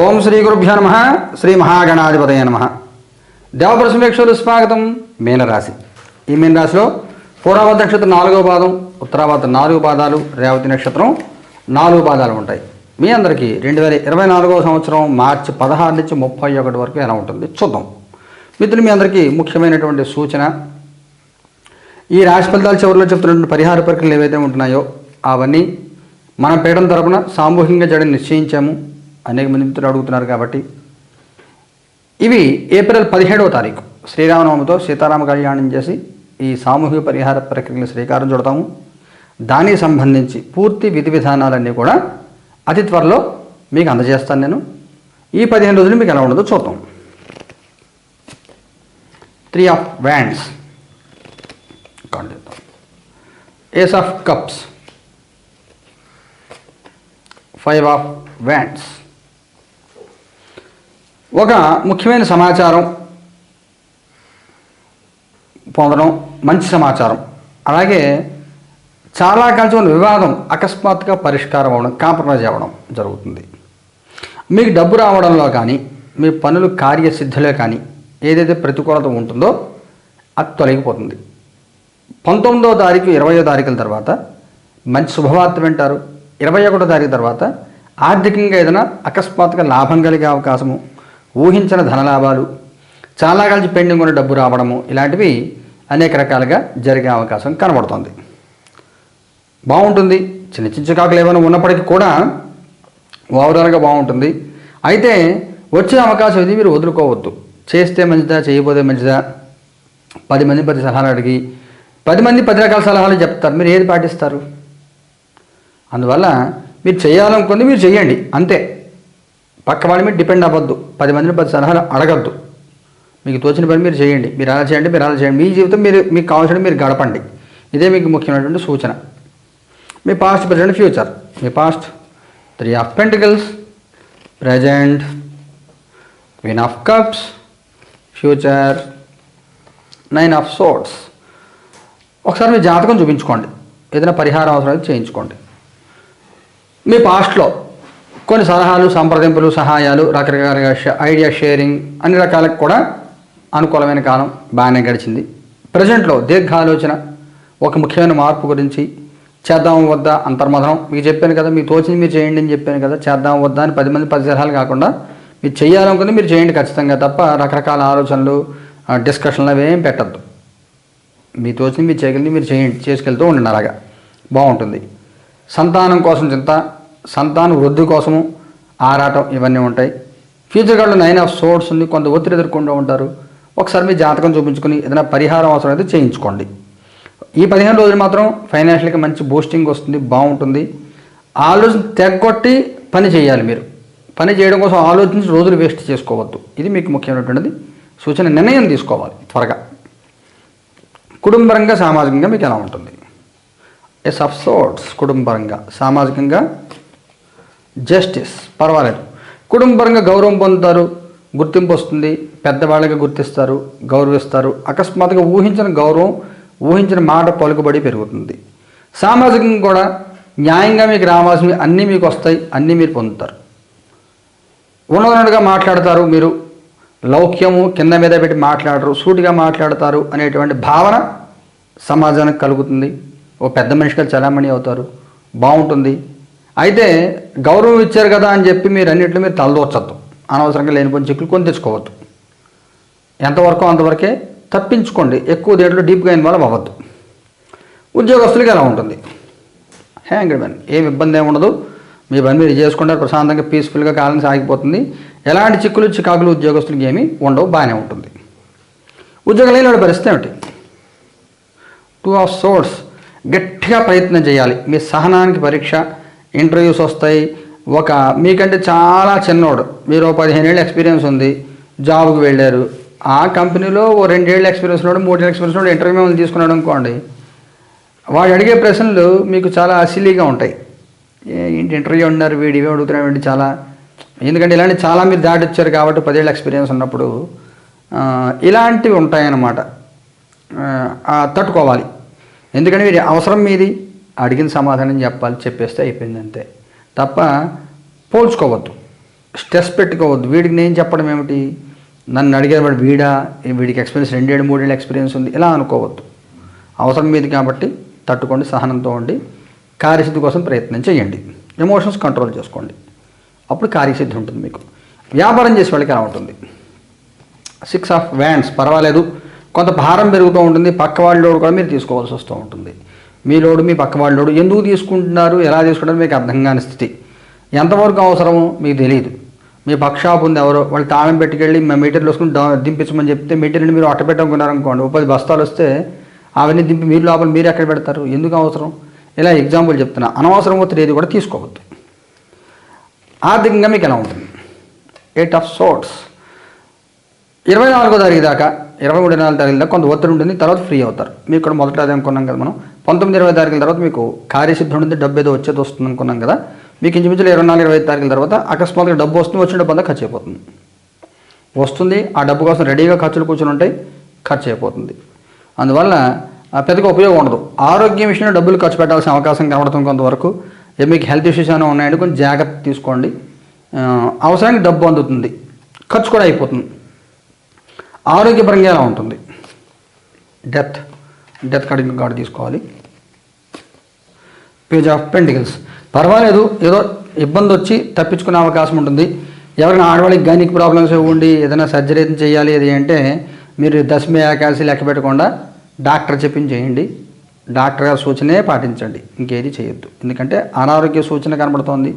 ఓం శ్రీ గురుభ్యో నమ. శ్రీ మహాగణాధిపతయ నమ. దేవప్రసమేక్షలు స్వాగతం మీనరాశి. ఈ మీనరాశిలో పూర్వభద్ర నక్షత్రం నాలుగో పాదం ఉత్తరాభద్ర నాలుగు పాదాలు రేవతి నక్షత్రం నాలుగు పాదాలు ఉంటాయి. మీ అందరికీ రెండు వేల ఇరవై నాలుగవ సంవత్సరం మార్చి పదహారు నుంచి ముప్పై ఒకటి వరకు ఎలా ఉంటుంది? చూద్దాం. మిత్రులు మీ అందరికీ ముఖ్యమైనటువంటి సూచన. ఈ రాశి ఫలితాల చివరిలో చెప్తున్నటువంటి పరిహార ప్రక్రియలు ఏవైతే ఉంటున్నాయో అవన్నీ మన పీఠం తరపున సామూహికంగా జడని నిశ్చయించాము. అనేక మంది మిత్రులు అడుగుతున్నారు కాబట్టి. ఇవి ఏప్రిల్ పదిహేడవ తారీఖు. శ్రీరామనవమితో సీతారామ కళ్యాణం చేసి ఈ సామూహిక పరిహార ప్రక్రియలు శ్రీకారం చుడతాము. దానికి సంబంధించి పూర్తి విధి విధానాలన్నీ కూడా అతి త్వరలో మీకు అందజేస్తాను నేను. ఈ పదిహేను రోజులు మీకు ఎలా ఉండదో చూద్దాం. Three of wands ace of cups five of wands ఒక ముఖ్యమైన సమాచారం పొందడం మంచి సమాచారం. అలాగే చాలా కలిసి ఉన్న వివాదం అకస్మాత్తుగా పరిష్కారం అవ్వడం కాంప్రమైజ్ అవ్వడం జరుగుతుంది. మీకు డబ్బు రావడంలో కానీ మీ పనులు కార్యసిద్ధిలో కానీ ఏదైతే ప్రతికూలత ఉంటుందో అది తొలగిపోతుంది. పంతొమ్మిదో తారీఖు ఇరవయో తారీఖుల తర్వాత మంచి శుభవార్త వింటారు. ఇరవై ఒకటో తారీఖు తర్వాత ఆర్థికంగా ఏదైనా అకస్మాత్తుగా లాభం కలిగే అవకాశము ఊహించిన ధనలాభాలు చాలా కలిసి పెండింగ్ ఉన్న డబ్బు రావడము ఇలాంటివి అనేక రకాలుగా జరిగే అవకాశం కనబడుతుంది. బాగుంటుంది. చిన్న చిన్న చికాకులు ఏమైనా ఉన్నప్పటికీ కూడా ఓవరాల్గా బాగుంటుంది. అయితే వచ్చే అవకాశం ఇది మీరు వదులుకోవద్దు. చేస్తే మంచిదా చేయబోతే మంచిదా? పది మంది పది సలహాలు అడిగి పది మంది పది రకాల సలహాలు చెప్తారు. మీరు ఏది పాటిస్తారు? అందువల్ల మీరు చేయాలనుకుంది మీరు చేయండి అంతే. పక్క వాళ్ళ మీద డిపెండ్ అవ్వద్దు. పది మందిని పది సలహాలు అడగద్దు. మీకు తోచిన పని మీరు చేయండి. మీరు అలా చేయండి మీరు అలా చేయండి. మీ జీవితం మీరు మీకు కావాల్సిన మీరు గడపండి. ఇదే మీకు ముఖ్యమైనటువంటి సూచన. మీ past present future me past three of pentacles present queen of cups future nine of swords ఒకసారి మీ జాతకం చూపించుకోండి. ఏదైనా పరిహారం అవసరం చేయించుకోండి. మీ పాస్ట్లో కొన్ని సలహాలు సంప్రదింపులు సహాయాలు రకరకాలుగా ఐడియా షేరింగ్ అన్ని రకాలకు కూడా అనుకూలమైన కాలం బాగానే గడిచింది. ప్రజెంట్లో దీర్ఘ ఆలోచన ఒక ముఖ్యమైన మార్పు గురించి చేద్దాం వద్దా అంతర్మథనం. మీకు చెప్పాను కదా మీకు తోచింది మీరు చేయండి అని చెప్పాను కదా చేద్దాం వద్దా అని పది మంది పది సలహాలు కాకుండా మీరు చేయాలనుకుంది మీరు చేయండి ఖచ్చితంగా తప్ప రకరకాల ఆలోచనలు డిస్కషన్లు అవి ఏం పెట్టద్దు. మీ తోచింది మీరు చేయగలిగింది మీరు చేయండి చేసుకెళ్తూ ఉండండి అలాగా. బాగుంటుంది. సంతానం కోసం చింత సంతాన వృద్ధి కోసము ఆరాటం ఇవన్నీ ఉంటాయి. ఫ్యూచర్ కార్డులో నైన్ ఆఫ్ సోర్స్ ఉంది. కొంత ఒత్తిడి ఎదుర్కొంటూ ఉంటారు. ఒకసారి మీ జాతకం చూపించుకుని ఏదైనా పరిహారం అవసరం అయితే చేయించుకోండి. ఈ పదిహేను రోజులు మాత్రం ఫైనాన్షియల్గా మంచి బూస్టింగ్ వస్తుంది. బాగుంటుంది. ఆలోచన తెగొట్టి పని చేయాలి మీరు. పని చేయడం కోసం ఆలోచించి రోజులు వేస్ట్ చేసుకోవద్దు. ఇది మీకు ముఖ్యమైనటువంటిది. సూచన నిర్ణయం తీసుకోవాలి త్వరగా. కుటుంబరంగా సామాజికంగా మీకు ఎలా ఉంటుంది? ఎస్ ఆఫ్ సోర్ట్స్ కుటుంబరంగా సామాజికంగా జస్టిస్. పర్వాలేదు. కుటుంబపరంగా గౌరవం పొందుతారు గుర్తింపు వస్తుంది పెద్దవాళ్ళగా గుర్తిస్తారు గౌరవిస్తారు. అకస్మాత్తుగా ఊహించిన గౌరవం ఊహించిన మాట పలుకుబడి పెరుగుతుంది. సామాజికంగా కూడా న్యాయంగా మీకు రావాల్సినవి అన్నీ మీకు వస్తాయి అన్నీ మీరు పొందుతారు. ఉన్నదన్నట్టుగా మాట్లాడతారు మీరు. లౌక్యము కింద మీద పెట్టి మాట్లాడరు సూటిగా మాట్లాడతారు అనేటువంటి భావన సమాజానికి కలుగుతుంది. ఓ పెద్ద మనిషిగా చలామణి అవుతారు. బాగుంటుంది. అయితే గౌరవం ఇచ్చారు కదా అని చెప్పి మీరు అన్నింటిలో మీరు తలదోచద్దు. అనవసరంగా లేనిపోయిన చిక్కులు కొని తెచ్చుకోవద్దు. ఎంతవరకు అంతవరకే తప్పించుకోండి. ఎక్కువ దేంట్లో డీప్గా ఇన్వాల్వ్ అవ్వద్దు. ఉద్యోగస్తులకి ఎలా ఉంటుంది? హ్యాంగ్ మ్యాన్ ఏమి ఇబ్బంది ఏమి ఉండదు. మీ పని మీరు చేసుకుంటారు ప్రశాంతంగా పీస్ఫుల్గా కాలం సాగిపోతుంది. ఎలాంటి చిక్కులు చికాకులు ఉద్యోగస్తులకి ఏమీ ఉండవు బాగానే ఉంటుంది. ఉద్యోగం లేని పరిస్థితి ఏమిటి? టూ ఆఫ్ సోర్స్ గట్టిగా ప్రయత్నం చేయాలి. మీ సహనానికి పరీక్ష ఇంటర్వ్యూస్ వస్తాయి. ఒక మీకంటే చాలా చిన్నోడు. మీరు ఓ పదిహేను ఎక్స్పీరియన్స్ ఉంది. జాబ్కి వెళ్ళారు. ఆ కంపెనీలో ఓ రెండేళ్ళ ఎక్స్పీరియన్స్ ఉన్నాడు మూడేళ్ళ ఎక్స్పీరియన్స్ ఉన్నాడు. ఇంటర్వ్యూ మిమ్మల్ని తీసుకున్నాడు అనుకోండి. వాడు అడిగే ప్రశ్నలు మీకు చాలా అసిలీగా ఉంటాయి. ఏంటి ఇంటర్వ్యూ ఉన్నారు వీడి ఇవే అడుగుతున్నాడు చాలా ఎందుకంటే ఇలాంటి చాలా మీరు దాటిచ్చారు కాబట్టి పదేళ్ళ ఎక్స్పీరియన్స్ ఉన్నప్పుడు. ఇలాంటివి ఉంటాయన్నమాట. తట్టుకోవాలి. ఎందుకంటే వీడి అవసరం మీది? అడిగిన సమాధానం చెప్పాలి చెప్పేస్తే అయిపోయింది అంతే. తప్ప పోల్చుకోవద్దు. స్ట్రెస్ పెట్టుకోవద్దు. వీడికి నేను చెప్పడం ఏమిటి? నన్ను అడిగేవాడు వీడా వీడికి ఎక్స్పీరియన్స్ రెండేళ్ళు మూడేళ్ళు ఎక్స్పీరియన్స్ ఉంది. ఇలా అనుకోవద్దు. అవసరం మీది కాబట్టి తట్టుకోండి సహనంతో ఉండి కార్యసిద్ధి కోసం ప్రయత్నం చేయండి. ఎమోషన్స్ కంట్రోల్ చేసుకోండి. అప్పుడు కార్యసిద్ధి ఉంటుంది మీకు. వ్యాపారం చేసే వాళ్ళకి ఎలా ఉంటుంది. సిక్స్ ఆఫ్ వ్యాండ్స్ పర్వాలేదు. కొంత భారం పెరుగుతూ ఉంటుంది. పక్క వాళ్ళు కూడా మీరు తీసుకోవాల్సి వస్తూ ఉంటుంది. మీ లోడు మీ పక్క ఎందుకు తీసుకుంటున్నారు ఎలా తీసుకుంటారు మీకు అర్థం కాని స్థితి. ఎంతవరకు అవసరమో మీకు తెలియదు. మీ పక్షాపు ఉంది ఎవరో వాళ్ళు తాళం పెట్టుకెళ్ళి మా మీటర్లు వేసుకుని దింపించమని చెప్తే మీటర్ని మీరు అట్ట పెట్టనుకున్నారనుకోండి ఓ బస్తాలు వస్తే అవన్నీ దింపి మీరు లోపల మీరు ఎక్కడ పెడతారు? ఎందుకు అవసరం? ఇలా ఎగ్జాంపుల్ చెప్తున్నా. అనవసరం ఒత్తిడి ఏది కూడా తీసుకోవద్దు. ఆర్థికంగా మీకు ఎలా ఉంటుంది? ఎయిట్ ఆఫ్ సోట్స్ ఇరవై నాలుగో తారీఖు దాకా ఇరవై మూడు నాలుగు తారీఖు దాకా కొంత ఒత్తిడి ఉంటుంది తర్వాత ఫ్రీ అవుతారు. మీకు కూడా మొదట అదే అనుకున్నాం కదా మనం. పంతొమ్మిది ఇరవై తారీఖుల తర్వాత మీకు కార్యసిద్ధి ఉంది డబ్బు ఏదో వచ్చేది వస్తుంది అనుకున్నాం కదా మీకు ఇంచుమించులు ఇరవై నాలుగు ఇరవై ఐదు తారీఖుల తర్వాత అకస్మాత్తుగా డబ్బు వస్తుంది వచ్చిన డబ్బు అంతా ఖర్చు అయిపోతుంది. వస్తుంది ఆ డబ్బు కోసం రెడీగా ఖర్చులు కూర్చొని ఉంటాయి ఖర్చు అయిపోతుంది. అందువల్ల పెద్దగా ఉపయోగం ఉండదు. ఆరోగ్యం విషయంలో డబ్బులు ఖర్చు పెట్టాల్సిన అవకాశం కనబడుతుంది కొంతవరకు. ఏ మీకు హెల్త్ ఇష్యూస్ ఏమైనా ఉన్నాయంటే కొంచెం జాగ్రత్త తీసుకోండి. అవసరానికి డబ్బు అందుతుంది. ఖర్చు కూడా అయిపోతుంది. ఆరోగ్యపరంగా ఎలా ఉంటుంది? డెత్. డెత్ కార్డు కార్డు తీసుకోవాలి. Page of pentacles. పర్వాలేదు ఏదో ఇబ్బంది వచ్చి తప్పించుకునే అవకాశం ఉంటుంది. ఎవరైనా ఆడవాళ్ళకి గైనిక్ ప్రాబ్లమ్స్ ఉండి ఏదైనా సర్జరీ చేయాలి అది అంటే మీరు దశమి ఏకాదశి లెక్క పెట్టకుండా డాక్టర్ చెప్పింది చేయండి. డాక్టర్ గారి సూచనే పాటించండి. ఇంకేది చేయొద్దు. ఎందుకంటే అనారోగ్య సూచన కనబడుతోంది.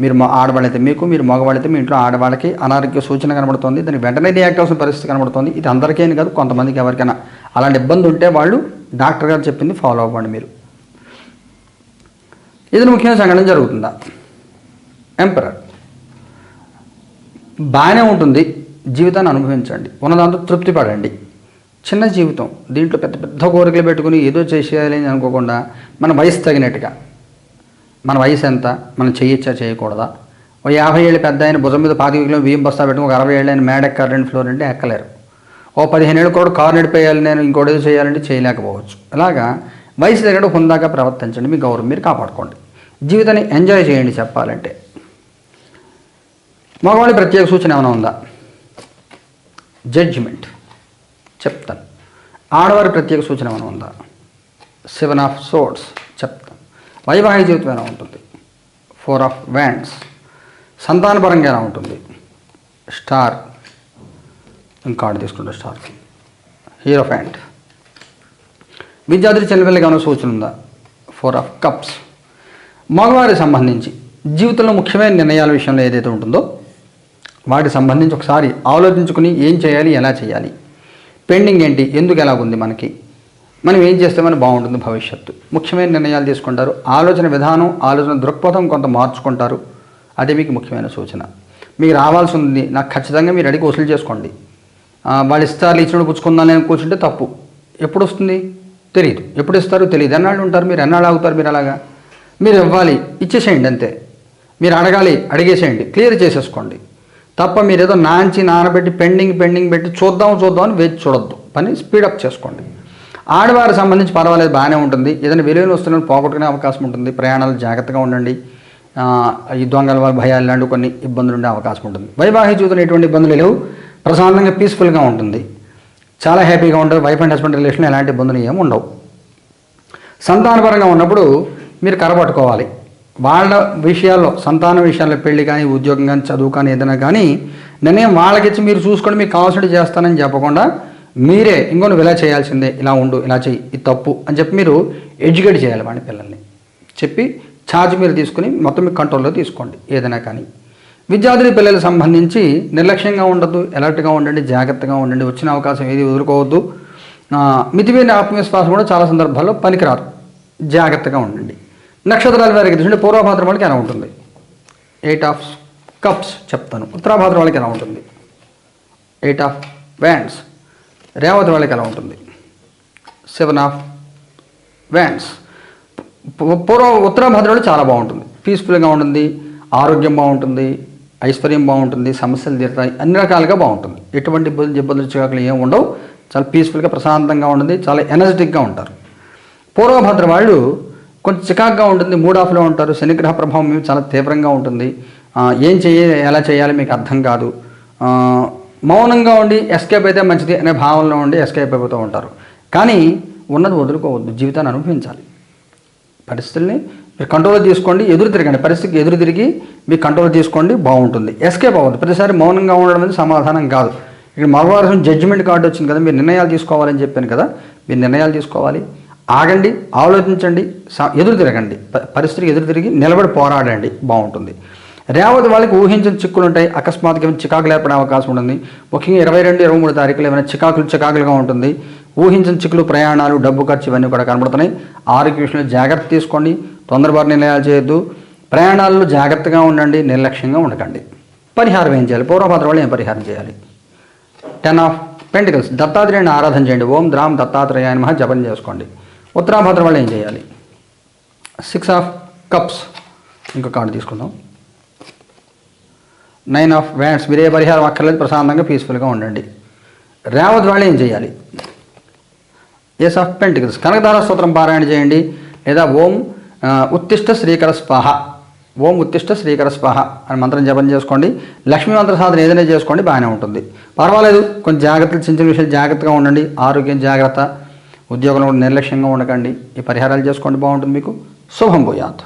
మీరు మా ఆడవాళ్ళైతే మీకు మీరు మగవాళ్ళైతే మీ ఇంట్లో ఆడవాళ్ళకి అనారోగ్య సూచన కనబడుతోంది. దానికి వెంటనే రియాక్ట్ అవసిన పరిస్థితి కనబడుతోంది. ఇది అందరికీ కాదు కొంతమందికి ఎవరికైనా. అలాంటి ఇబ్బంది ఉంటే వాళ్ళు డాక్టర్ గారు చెప్పింది ఫాలో అవ్వండి మీరు. ఇది ముఖ్యమైన సంఘటన జరుగుతుందా? ఎంపరర్ బాగానే ఉంటుంది. జీవితాన్ని అనుభవించండి. ఉన్నదాంతో తృప్తి పడండి. చిన్న జీవితం. దీంట్లో పెద్ద పెద్ద కోరికలు పెట్టుకుని ఏదో చేసేయాలి అని అనుకోకుండా మన వయసు తగినట్టుగా. మన వయసు ఎంత? మనం చేయొచ్చా చేయకూడదా? ఓ యాభై ఏళ్ళు పెద్ద ఆయన భుజం మీద పాతిక కిలో బియ్యం బస్తా పెట్టుకుని ఒక అరవై ఏళ్ళు ఆయన మేడ ఎక్కారు రెండు ఫ్లోర్ అంటే ఎక్కలేరు. ఓ పదిహేను ఏళ్ళు కూడా కారు నడిపేయాలి నేను ఇంకోటి ఏదో చేయాలంటే చేయలేకపోవచ్చు. అలాగా వయసు దగ్గర హుందాగా ప్రవర్తించండి మీ గౌరవం మీరు కాపాడుకోండి. జీవితాన్ని ఎంజాయ్ చేయండి చెప్పాలంటే. మగవాడి ప్రత్యేక సూచన ఏమైనా ఉందా? జడ్జిమెంట్. చెప్తాను. ఆడవారి ప్రత్యేక సూచన ఏమైనా ఉందా? సెవెన్ ఆఫ్ సోట్స్ చెప్తాను. వైవాహిక జీవితం ఎలా ఉంటుంది? Four of wands. సంతానపరంగా ఎలా ఉంటుంది? స్టార్. ఇంకాడు తీసుకుంటా స్టార్ హీరో ఫ్యాంట్ విద్యార్థి చెల్లెళ్ళకి ఏమైనా సూచన ఉందా? ఫోర్ ఆఫ్ కప్స్ మగవారికి సంబంధించి జీవితంలో ముఖ్యమైన నిర్ణయాల విషయంలో ఏదైతే ఉంటుందో వాటికి సంబంధించి ఒకసారి ఆలోచించుకుని ఏం చేయాలి ఎలా చేయాలి? పెండింగ్ ఏంటి? ఎందుకు ఎలాగుంది మనకి? మనం ఏం చేస్తే మనకి బాగుంటుంది భవిష్యత్తు? ముఖ్యమైన నిర్ణయాలు తీసుకుంటారు. ఆలోచన విధానం ఆలోచన దృక్పథం కొంత మార్చుకుంటారు. అదే మీకు ముఖ్యమైన సూచన. మీకు రావాల్సి ఉంది. నాకు ఖచ్చితంగా మీరు అడిగి వసూలు చేసుకోండి. వాళ్ళు ఇస్తారు ఇచ్చినప్పుడు పుచ్చుకుందాం నేను కూర్చుంటే తప్పు. ఎప్పుడు వస్తుంది తెలియదు ఎప్పుడు ఇస్తారు తెలియదు ఎన్నాళ్ళు ఉంటారు మీరు? ఎన్నాళ్ళు ఆగుతారు మీరు అలాగా? మీరు ఇవ్వాలి ఇచ్చేసేయండి అంతే. మీరు అడగాలి అడిగేసేయండి. క్లియర్ చేసేసుకోండి. తప్ప మీరు ఏదో నాంచి నానబెట్టి పెండింగ్ పెండింగ్ పెట్టి చూద్దాం చూద్దాం అని వేచి చూడొద్దు. పని స్పీడప్ చేసుకోండి. ఆడవారికి సంబంధించి పర్వాలేదు బాగానే ఉంటుంది. ఏదైనా విలువైన వస్తువులను పోగొట్టుకునే అవకాశం ఉంటుంది. ప్రయాణాలు జాగ్రత్తగా ఉండండి. ఈ దొంగల వారి భయాలు లాంటి కొన్ని ఇబ్బందులు ఉండే అవకాశం ఉంటుంది. వైవాహిక జీవితంలో ఎటువంటి ఇబ్బందులు లేవు. ప్రశాంతంగా పీస్ఫుల్గా ఉంటుంది. చాలా హ్యాపీగా ఉంటుంది. వైఫ్ అండ్ హస్బెండ్ రిలేషన్ ఎలాంటి ఇబ్బందులు ఏమి ఉండవు. సంతానపరంగా ఉన్నప్పుడు మీరు కరపట్టుకోవాలి వాళ్ళ విషయాల్లో సంతాన విషయాల్లో పెళ్ళి కానీ ఉద్యోగం కానీ చదువు కానీ ఏదైనా కానీ నిర్ణయం వాళ్ళకిచ్చి మీరు చూసుకొని మీకు కావాల్సినవి చేస్తానని చెప్పకుండా మీరే ఇంకో నువ్వు ఇలా చేయాల్సిందే ఇలా ఉండు ఇలా చెయ్యి ఇది తప్పు అని చెప్పి మీరు ఎడ్యుకేట్ చేయాలి వాడి పిల్లల్ని. చెప్పి ఛార్జ్ మీరు తీసుకుని మొత్తం మీ కంట్రోల్లో తీసుకోండి. ఏదైనా కానీ. విద్యార్థుల పిల్లలకు సంబంధించి నిర్లక్ష్యంగా ఉండద్దు ఎలర్ట్గా ఉండండి జాగ్రత్తగా ఉండండి. వచ్చిన అవకాశం ఏది వదులుకోవద్దు. మితివేని ఆత్మవిశ్వాసం కూడా చాలా సందర్భాల్లో పనికిరాదు. జాగ్రత్తగా ఉండండి. నక్షత్రాల వారికి చూడండి పూర్వభాద్ర వాళ్ళకి ఎలా ఉంటుంది? ఎయిట్ ఆఫ్ కప్స్ చెప్తాను. ఉత్తరాభాద్ర వాళ్ళకి ఎలా ఉంటుంది? ఎయిట్ ఆఫ్ వ్యాండ్స్ రేవతి వాళ్ళకి ఎలా ఉంటుంది? సెవెన్ ఆఫ్ వ్యాండ్స్ పూర్వ పూర్వ ఉత్తరాభద్రలో చాలా బాగుంటుంది. పీస్ఫుల్గా ఉంటుంది ఆరోగ్యం బాగుంటుంది. ఐశ్వర్యం బాగుంటుంది సమస్యలు తీరుతాయి అన్ని రకాలుగా బాగుంటుంది. ఎటువంటి ఇబ్బందులు ఇబ్బందులు చికాకులు ఏమి ఉండవు. చాలా పీస్ఫుల్గా ప్రశాంతంగా ఉంటుంది చాలా ఎనర్జెటిక్గా ఉంటారు. పూర్వభద్ర వాళ్ళు కొంచెం చికాకుగా ఉంటుంది మూడ్ ఆఫ్లో ఉంటారు. శనిగ్రహ ప్రభావం మేము చాలా తీవ్రంగా ఉంటుంది. ఏం చేయ ఎలా చేయాలి మీకు అర్థం కాదు. మౌనంగా ఉండి ఎస్కేప్ అయితే మంచిది అనే భావనలో ఉండి ఎస్కేప్ అయిపోతూ ఉంటారు. కానీ ఉన్నది వదులుకోవద్దు జీవితాన్ని అనుభవించాలి. పరిస్థితుల్ని మీరు కంట్రోల్ తీసుకోండి ఎదురు తిరగండి. పరిస్థితికి ఎదురు తిరిగి మీరు కంట్రోల్ తీసుకోండి బాగుంటుంది. ఎస్కేప్ అవ్వద్దు. ప్రతిసారి మౌనంగా ఉండడం అనేది సమాధానం కాదు. ఇక్కడ మరొకవారం జడ్జిమెంట్ కార్డు వచ్చింది కదా మీరు నిర్ణయాలు తీసుకోవాలని చెప్పాను కదా మీరు నిర్ణయాలు తీసుకోవాలి. ఆగండి ఆలోచించండి స- ఎదురు తిరగండి. పరిస్థితికి ఎదురు తిరిగి నిలబడి పోరాడండి. బాగుంటుంది. రేవతి వాళ్ళకి ఊహించిన చిక్కులు ఉంటాయి. అకస్మాత్తుగా ఏమైనా చికాకులు ఏర్పడే అవకాశం ఉంటుంది. ముఖ్యంగా ఇరవై రెండు ఇరవై మూడు తారీఖులు ఏమైనా చికాకులు చికాకులుగా ఉంటుంది. ఊహించిన చిక్కులు ప్రయాణాలు డబ్బు ఖర్చు ఇవన్నీ కూడా కనబడుతున్నాయి. ఆరోగ్య విషయంలో జాగ్రత్త తీసుకోండి. తొందరపాటు నిర్ణయాలు చేయొద్దు. ప్రయాణాల్లో జాగ్రత్తగా ఉండండి నిర్లక్ష్యంగా ఉండకండి. పరిహారం ఏం చేయాలి? పూర్వభద్ర వాళ్ళు ఏం పరిహారం చేయాలి? టెన్ ఆఫ్ పెంటికల్స్ దత్తాత్రేయుని ఆరాధన చేయండి. ఓం ద్రామ్ దత్తాత్రేయాయ మహా జపం చేసుకోండి. ఉత్తరాభద్ర వాళ్ళు ఏం చేయాలి? సిక్స్ ఆఫ్ కప్స్ ఇంకో కార్డు తీసుకుందాం. నైన్ ఆఫ్ వ్యాండ్స్ మీరే పరిహారం అక్కర్లేదు ప్రశాంతంగా పీస్ఫుల్గా ఉండండి. రేవత్ వాళ్ళు ఏం చేయాలి? ఎస్ ఆఫ్ పెంటికల్స్ కనకదార స్తోత్రం పారాయణ చేయండి. లేదా ఓం ఉత్తిష్ట శ్రీకర స్వాహ ఓం ఉత్తిష్ట శ్రీకర స్వాహ అని మంత్రం జపం చేసుకోండి. లక్ష్మీ మంత్ర సాధన ఏదైనా చేసుకోండి బాగానే ఉంటుంది. పర్వాలేదు కొంచెం జాగ్రత్తలు చిన్న చిన్న విషయాలు జాగ్రత్తగా ఉండండి. ఆరోగ్యం జాగ్రత్త. ఉద్యోగంలో నిర్లక్ష్యంగా ఉండకండి. ఈ పరిహారాలు చేసుకోండి బాగుంటుంది మీకు. శుభం పోయాత్